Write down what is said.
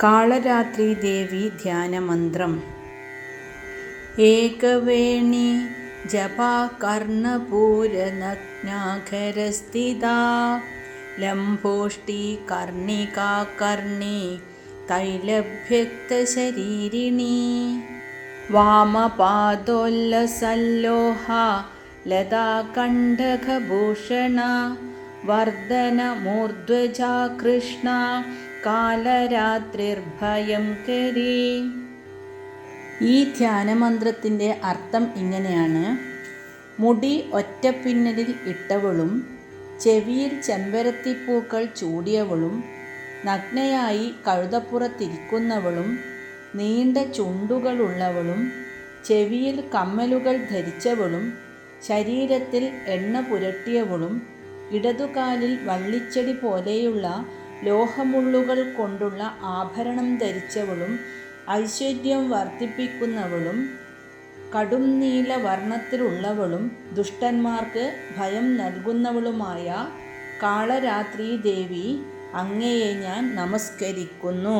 കാളരാത്രി ദേവി ധ്യാനമന്ത്രം. ഏകവേണി ജപാ ലംഭോഷ്ടി കർണികാകർണി കർണികാ കർണി തൈലഭ്യക്തശരീരിണി. വാമപാദോല്ലസല്ലോഹ ലതാകണ്ഠകഭൂഷണ വർദ്ധനമൂർധ്വജാ കൃഷ്ണ കാലരാത്രിർഭയം കരി. ഈ ധ്യാനമന്ത്രത്തിന്റെ അർത്ഥം ഇങ്ങനെയാണ്. മുടി ഒറ്റപ്പിന്നലിൽ ഇട്ടവളും ചെവിയിൽ ചെമ്പരത്തിപ്പൂക്കൾ ചൂടിയവളും നഗ്നയായി കഴുതപ്പുറത്തിരിക്കുന്നവളും നീണ്ട ചുണ്ടുകളുള്ളവളും ചെവിയിൽ കമ്മലുകൾ ധരിച്ചവളും ശരീരത്തിൽ എണ്ണ പുരട്ടിയവളും ഇടതുകാലിൽ വള്ളിച്ചെടി പോലെയുള്ള ലോഹമുള്ളുകൾ കൊണ്ടുള്ള ആഭരണം ധരിച്ചവളും ഐശ്വര്യം വർദ്ധിപ്പിക്കുന്നവളും കടും നീല വർണത്തിലുള്ളവളും ദുഷ്ടന്മാർക്ക് ഭയം നൽകുന്നവളുമായ കാളരാത്രി ദേവി അങ്ങയെ ഞാൻ നമസ്കരിക്കുന്നു.